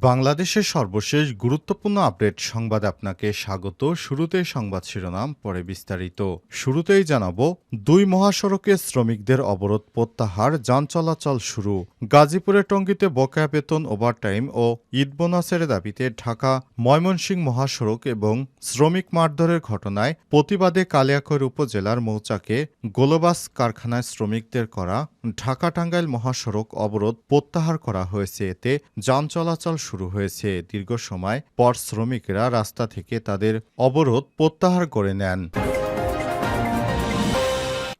বাংলাদেশের সর্বশেষ গুরুত্বপূর্ণ আপডেট সংবাদ আপনাকে স্বাগত। শুরুতেই সংবাদ শিরোনাম, পরে বিস্তারিত। শুরুতেই জানাব, দুই মহাসড়কে শ্রমিকদের অবরোধ প্রত্যাহার, যান চলাচল শুরু। গাজীপুরের টঙ্গীতে বকেয়া বেতন ওভারটাইম ও ঈদ বোনাসের দাবিতে ঢাকা ময়মনসিংহ মহাসড়ক এবং শ্রমিক মারধরের ঘটনায় প্রতিবাদে কালিয়াকৈর উপজেলার মৌচাকে গোলবাস কারখানায় শ্রমিকদের করা ঢাকা টাঙ্গাইল মহাসড়ক অবরোধ প্রত্যাহার করা হয়েছে। এতে যান চলাচল শুরু হয়েছে। দীর্ঘ সময় পর শ্রমিকরা রাস্তা থেকে তাদের অবরোধ প্রত্যাহার করে নেন।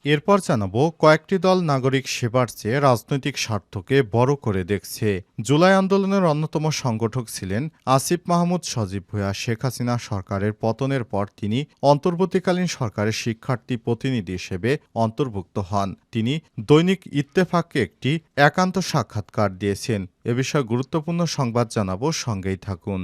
এরপর জানাব কয়েকটি দল নাগরিক সেবার চেয়ে রাজনৈতিক স্বার্থকে বড় করে দেখছে। জুলাই আন্দোলনের অন্যতম সংগঠক ছিলেন আসিফ মাহমুদ সজীব ভূয়া শেখ হাসিনা সরকারের পতনের পর তিনি অন্তর্বর্তীকালীন সরকারের শিক্ষার্থী প্রতিনিধি হিসেবে অন্তর্ভুক্ত হন। তিনি দৈনিক ইত্তেফাককে একটি একান্ত সাক্ষাৎকার দিয়েছেন। এ বিষয়ে গুরুত্বপূর্ণ সংবাদ জানাব, সঙ্গেই থাকুন।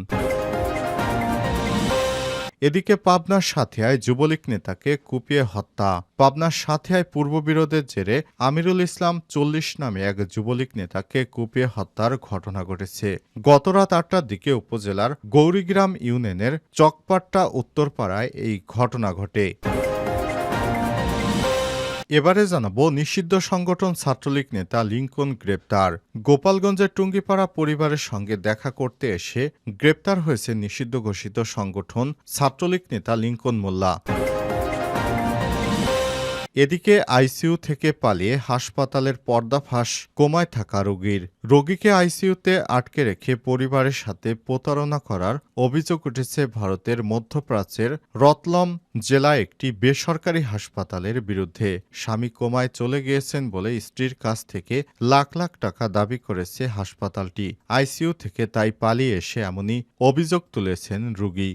এদিকে পাবনার সাথিয়ায় যুবলীগ নেতাকে কুপিয়ে হত্যা। পাবনার সাথিয়ায় পূর্ববিরোধের জেরে আমিরুল ইসলাম চল্লিশ নামে এক যুবলীগ নেতাকে কুপিয়ে হত্যার ঘটনা ঘটেছে। গতরাত আটটার দিকে উপজেলার গৌরীগ্রাম ইউনিয়নের চকপাট্টা উত্তরপাড়ায় এই ঘটনা ঘটে। এবারে জানাব, নিষিদ্ধ সংগঠন ছাত্রলীগ নেতা লিঙ্কন গ্রেপ্তার। গোপালগঞ্জের টুঙ্গিপাড়া পরিবারের সঙ্গে দেখা করতে এসে গ্রেপ্তার হয়েছে নিষিদ্ধ ঘোষিত সংগঠন ছাত্রলীগ নেতা লিঙ্কন মোল্লা। এদিকে আইসিইউ থেকে পালিয়ে হাসপাতালের পর্দা ফাঁস কোমায় থাকা রোগীর। রোগীকে আইসিইউতে আটকে রেখে পরিবারের সাথে প্রতারণা করার অভিযোগ উঠেছে ভারতের মধ্যপ্রাচ্যের রতলম জেলা একটি বেসরকারি হাসপাতালের বিরুদ্ধে। স্বামী কোমায় চলে গিয়েছেন বলে স্ত্রীর কাছ থেকে লাখ লাখ টাকা দাবি করেছে হাসপাতালটি। আইসিইউ থেকে তাই পালিয়ে এসে এমনই অভিযোগ তুলেছেন রোগী।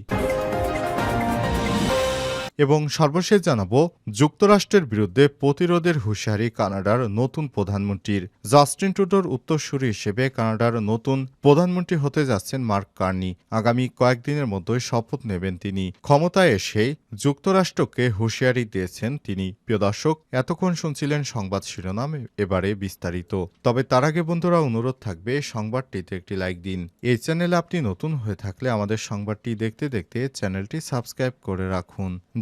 এবং সর্বশেষ জানাব, যুক্তরাষ্ট্রের বিরুদ্ধে প্রতিরোধের হুঁশিয়ারি কানাডার নতুন প্রধানমন্ত্রীর। জাস্টিন টুডোর উত্তরসূরি হিসেবে কানাডার নতুন প্রধানমন্ত্রী হতে যাচ্ছেন মার্ক কার্নি। আগামী কয়েকদিনের মধ্যে শপথ নেবেন তিনি। ক্ষমতায় এসে যুক্তরাষ্ট্রকে হুঁশিয়ারি দিয়েছেন তিনি। প্রিয় দর্শক, এতক্ষণ শুনছিলেন সংবাদ শিরোনাম, এবারে বিস্তারিত। তবে তার আগে বন্ধুরা, অনুরোধ থাকবে সংবাদটিতে একটি লাইক দিন। এই চ্যানেলে আপনি নতুন হয়ে থাকলে আমাদের সংবাদটি দেখতে দেখতে চ্যানেলটি সাবস্ক্রাইব করে রাখুন।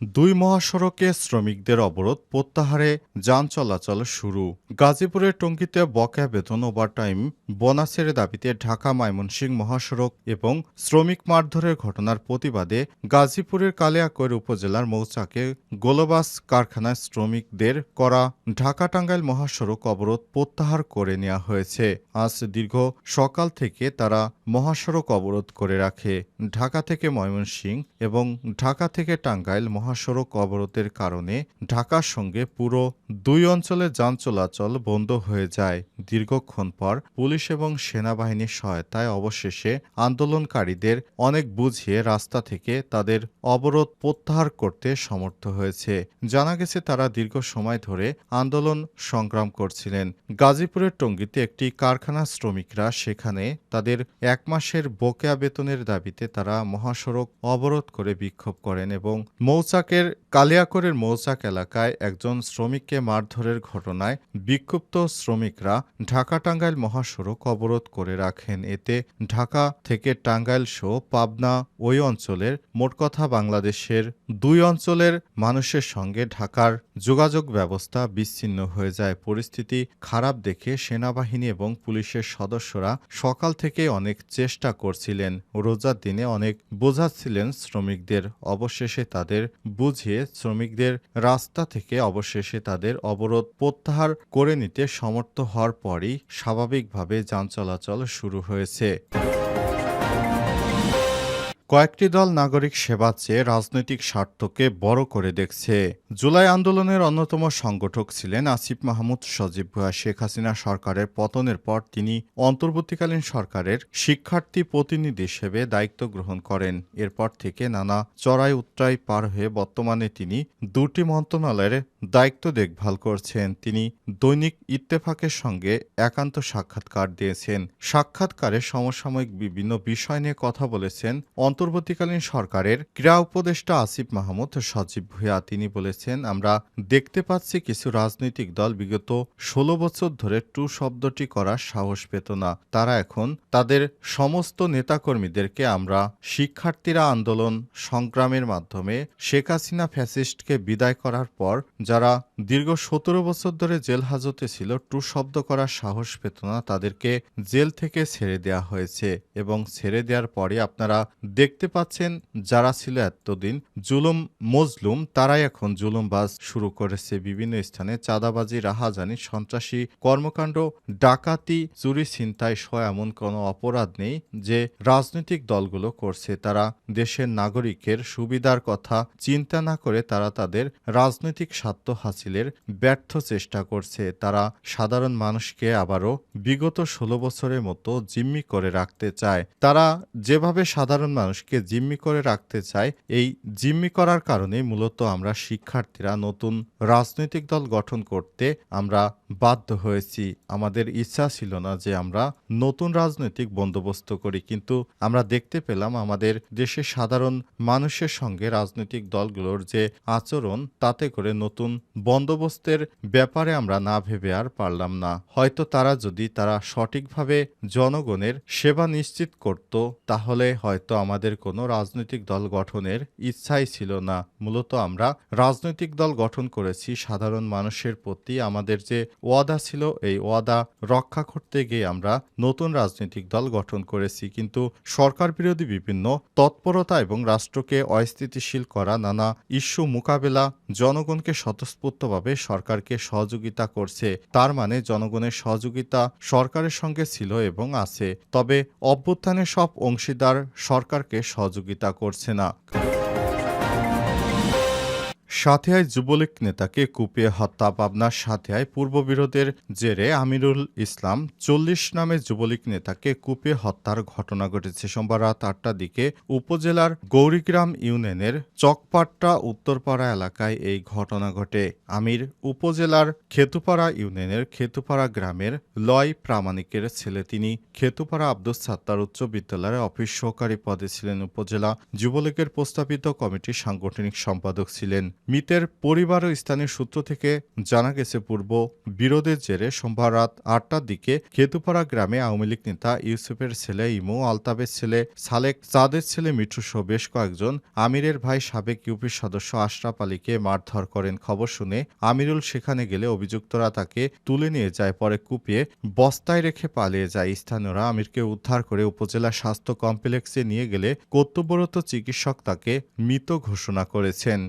দুই মহাসড়কে শ্রমিকদের অবরোধ, প্রত্যাহারে যান চলাচল শুরু। গাজীপুরের টঙ্গীতে বকেয়া বেতন ওভারটাইম, বোনাসের দাবিতে ঢাকা ময়মনসিংহ মহাসড়ক এবং শ্রমিক মারধরের ঘটনার প্রতিবাদে গাজীপুরের কালিয়াকৈর উপজেলার মৌচাকে গোলবাস কারখানায় শ্রমিকদের করা ঢাকা টাঙ্গাইল মহাসড়ক অবরোধ প্রত্যাহার করে নেওয়া হয়েছে। আজ দীর্ঘ সকাল থেকে তারা মহাসড়ক অবরোধ করে রাখে ঢাকা থেকে ময়মনসিংহ এবং ঢাকা থেকে টাঙ্গাইল মহাসড়ক অবরোধের কারণে ঢাকার সঙ্গে পুরো দুই অঞ্চলে যান চলাচল বন্ধ হয়ে যায়। দীর্ঘক্ষণ পর পুলিশ এবং সেনাবাহিনীর সহায়তায় অবশেষে আন্দোলনকারীদের অনেক বুঝিয়ে রাস্তা থেকে তাদের অবরোধ প্রত্যাহার করতে সমর্থ হয়েছে। জানা গেছে, তারা দীর্ঘ সময় ধরে আন্দোলন সংগ্রাম করছিলেন। গাজীপুরের টঙ্গীতে একটি কারখানা শ্রমিকরা সেখানে তাদের এক মাসের বকেয়া বেতনের দাবিতে তারা মহাসড়ক অবরোধ করে বিক্ষোভ করেন এবং মৌচাকের কালিয়াকরের মৌচাক এলাকায় একজন শ্রমিককে মারধরের ঘটনায় বিক্ষুব্ধ শ্রমিকরা ঢাকা টাঙ্গাইল মহাসড়ক অবরোধ করে রাখেন। এতে ঢাকা থেকে টাঙ্গাইল সহ পাবনা ওই অঞ্চলের মোট কথা বাংলাদেশের দুই অঞ্চলের মানুষের সঙ্গে ঢাকার যোগাযোগ ব্যবস্থা বিচ্ছিন্ন হয়ে যায়। পরিস্থিতি খারাপ দেখে সেনাবাহিনী এবং পুলিশের সদস্যরা সকাল থেকে অনেক চেষ্টা করছিলেন। রোজার দিনে অনেক বোঝাচ্ছিলেন শ্রমিকদের। অবশেষে তাদের বুঝিয়ে শ্রমিকদের রাস্তা থেকে অবশেষে তাদের অবরোধ প্রত্যাহার করে নিতে সমর্থ হওয়ার পরই স্বাভাবিকভাবে যান চলাচল শুরু হয়েছে। কয়েকটি দল নাগরিক সেবা চেয়ে রাজনৈতিক স্বার্থকে বড় করে দেখছে। জুলাই আন্দোলনের অন্যতম সংগঠক ছিলেন আসিফ মাহমুদ, সজীব ভুয়া শেখ হাসিনা সরকারের পতনের পর তিনি অন্তর্বর্তীকালীন সরকারের শিক্ষার্থী প্রতিনিধি হিসেবে দায়িত্ব গ্রহণ করেন। এরপর থেকে নানা চড়াই উত্তরাই পার হয়ে বর্তমানে তিনি দুটি মন্ত্রণালয়ের দায়িত্ব দেখভাল করছেন। তিনি দৈনিক ইত্তেফাকের সঙ্গে একান্ত সাক্ষাৎকার দিয়েছেন। সাক্ষাৎকারে সমসাময়িক বিভিন্ন বিষয় নিয়ে কথা বলেছেন অন্তর্বর্তীকালীন সরকারের ক্রীড়া উপদেষ্টা আসিফ মাহমুদ সজীব ভুয়া তিনি বলেছেন, আমরা দেখতে পাচ্ছি কিছু রাজনৈতিক দল বিগত ষোলো বছর ধরে টু শব্দটি করার সাহস পেত না। তারা এখন তাদের সমস্ত নেতাকর্মীদেরকে আমরা শিক্ষার্থীরা আন্দোলন সংগ্রামের মাধ্যমে শেখ হাসিনা ফ্যাসিস্টকে বিদায় করার পর যারা দীর্ঘ সতেরো বছর ধরে জেল হাজতে ছিল, টু শব্দ করার সাহস পেত না। তাদেরকে জেল থেকে ছেড়ে দেওয়া হয়েছে এবং ছেড়ে দেওয়ার পরে আপনারা দেখতে পাচ্ছেন যারা ছিল এতদিন জুলুম মজলুম, তারাই এখন জুলুমবাজ শুরু করেছে বিভিন্ন স্থানে। চাঁদাবাজি, রাহাজানি, সন্ত্রাসী কর্মকাণ্ড, ডাকাতি, চুরি, ছিনতাই সহ এমন কোনো অপরাধ নেই যে রাজনৈতিক দলগুলো করছে। তারা দেশের নাগরিকের সুবিধার কথা চিন্তা না করে তারা তাদের রাজনৈতিক স্বার্থ হাসিলের ব্যর্থ চেষ্টা করছে। তারা সাধারণ মানুষকে আবারও বিগত ষোলো বছরের মতো জিম্মি করে রাখতে চায়। তারা যেভাবে সাধারণ মানুষকে জিম্মি করে রাখতে চায়, এই জিম্মি করার কারণে মূলত আমরা শিক্ষার্থীরা নতুন রাজনৈতিক দল গঠন করতে আমরা বাধ্য হয়েছি। আমাদের ইচ্ছা ছিল না যে আমরা নতুন রাজনৈতিক বন্দোবস্ত করি, কিন্তু আমরা দেখতে পেলাম আমাদের দেশের সাধারণ মানুষের সঙ্গে রাজনৈতিক দলগুলোর যে আচরণ, তাতে করে নতুন বন্দোবস্তের ব্যাপারে আমরা না ভেবে আর পারলাম না। হয়তো তারা যদি তারা সঠিকভাবে জনগণের সেবা নিশ্চিত করত, তাহলে হয়তো আমাদের কোনো রাজনৈতিক দল গঠনের ইচ্ছাই ছিল না। মূলত আমরা রাজনৈতিক দল গঠন করেছি। সাধারণ মানুষের প্রতি আমাদের যে ওয়াদা ছিল, এই ওয়াদা রক্ষা করতে গিয়ে আমরা নতুন রাজনৈতিক দল গঠন করেছি। কিন্তু সরকার বিরোধী বিভিন্ন তৎপরতা এবং রাষ্ট্রকে অস্থিতিশীল করা, নানা ইস্যু মোকাবেলা জনগণকে স্বতঃস্ফূর্তভাবে সরকারকে সহযোগিতা করছে। তার মানে জনগণের সহযোগিতা সরকারের সঙ্গে ছিল এবং আছে। তবে অভ্যুত্থানের সব অংশীদার সরকারকে সহযোগিতা করছে না। সাথিয়ায় যুবলীগ নেতাকে কুপিয়ে হত্যা পাবনার সাথিয়ায় পূর্ববিরোধের জেরে আমিরুল ইসলাম চল্লিশ নামে যুবলীগ নেতাকে কুপিয়ে হত্যার ঘটনা ঘটেছে সোমবার রাত আটটার দিকে উপজেলার গৌরীগ্রাম ইউনিয়নের চকপাট্টা উত্তরপাড়া এলাকায় এই ঘটনা ঘটে। আমির উপজেলার খেতুপাড়া ইউনিয়নের খেতুপাড়া গ্রামের লয় প্রামাণিকের ছেলে তিনি খেতুপাড়া আব্দুস সাত্তার উচ্চ বিদ্যালয়ের অফিস সহকারী পদে ছিলেন। উপজেলা যুবলীগের প্রস্তাবিত কমিটির সাংগঠনিক সম্পাদক ছিলেন। মৃতের পরিবার ও স্থানীয় সূত্র থেকে জানা গেছে, পূর্ব বিরোধের জেরে সোমবার রাত আটটার দিকে খেতুপাড়া গ্রামে আওয়ামী লীগ নেতা ইউসুফের ছেলে ইমু আলতাবের ছেলে সালেক চাঁদের ছেলে মিঠু সহ বেশ কয়েকজন আমিরের ভাই সাবেক ইউপির সদস্য আশরাফ আলীকে মারধর করেন। খবর শুনে আমিরুল সেখানে গেলে অভিযুক্তরা তাকে তুলে নিয়ে যায়, পরে কুপিয়ে বস্তায় রেখে পালিয়ে যায়। স্থানীয়রা আমিরকে উদ্ধার করে উপজেলা স্বাস্থ্য কমপ্লেক্সে নিয়ে গেলে কর্তব্যরত চিকিৎসক তাকে মৃত ঘোষণা করেছেন।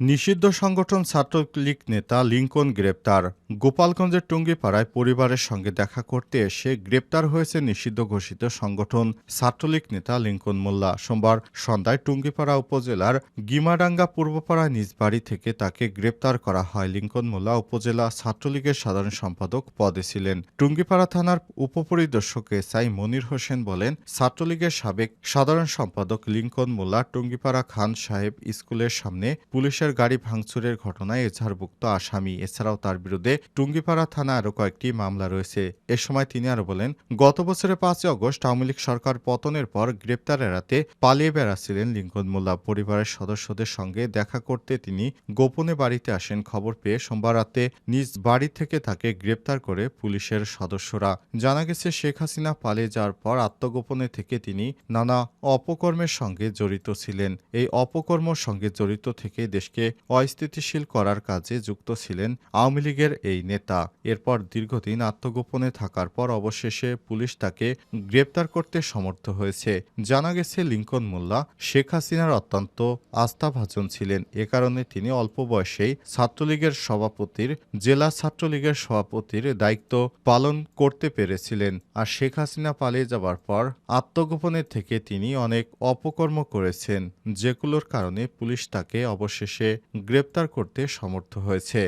নিষিদ্ধ সংগঠন ছাত্রলীগ নেতা লিঙ্কন গ্রেপ্তার। গোপালগঞ্জের টুঙ্গিপাড়ায় পরিবারের সঙ্গে দেখা করতে এসে গ্রেপ্তার হয়েছে নিষিদ্ধ ঘোষিত সংগঠন ছাত্রলীগ নেতা লিঙ্কন মোল্লা। সোমবার সন্ধ্যায় টুঙ্গিপাড়া উপজেলার গিমাডাঙ্গা পূর্বপাড়া নিজ বাড়ি থেকে তাকে গ্রেপ্তার করা হয়। লিঙ্কন মোল্লা উপজেলা ছাত্রলীগের সাধারণ সম্পাদক পদে ছিলেন। টুঙ্গিপাড়া থানার উপপরিদর্শক এসআই মনির হোসেন বলেন, ছাত্রলীগের সাবেক সাধারণ সম্পাদক লিঙ্কন মোল্লা টুঙ্গিপাড়া খান সাহেব স্কুলের সামনে পুলিশের গাড়ি ভাঙচুরের ঘটনায় এজাহারভুক্ত আসামি, এছাড়াও তার বিরুদ্ধে টুঙ্গিপাড়া থানা আরও কয়েকটি মামলা রয়েছে। এ সময় তিনি আরও বলেন, গত বছরের পাঁচই অগস্ট আওয়ামী লীগ সরকার পতনের পর গ্রেপ্তার এড়াতে পালিয়ে বেড়াচ্ছিলেন লিঙ্কন মোল্লা। পরিবারের সদস্যদের সঙ্গে দেখা করতে তিনি গোপনে বাড়িতে আসেন। খবর পেয়ে সোমবার রাতে নিজ বাড়ি থেকে তাকে গ্রেপ্তার করে পুলিশের সদস্যরা। জানা গেছে, শেখ হাসিনা পালিয়ে যাওয়ার পর আত্মগোপনে থেকে তিনি নানা অপকর্মের সঙ্গে জড়িত ছিলেন। এই অপকর্মের সঙ্গে জড়িত থেকে দেশকে রাজনীতিকে অস্থিতিশীল করার কাজে যুক্ত ছিলেন আওয়ামী লীগের এই নেতা। এরপর দীর্ঘদিন আত্মগোপনে থাকার পর অবশেষে পুলিশ তাকে গ্রেপ্তার করতে সমর্থ হয়েছে। জানা গেছে, লিঙ্কন মোল্লা, শেখ হাসিনার অত্যন্ত আস্থাভাজন ছিলেন। এ কারণে তিনি অল্প বয়সেই ছাত্রলীগের সভাপতির, জেলা ছাত্রলীগের সভাপতির দায়িত্ব পালন করতে পেরেছিলেন। আর শেখ হাসিনা পালিয়ে যাবার পর আত্মগোপনে থেকে তিনি অনেক অপকর্ম করেছেন, যেগুলোর কারণে পুলিশ তাকে অবশেষে গ্রেপ্তার করতে সমর্থ হয়েছে।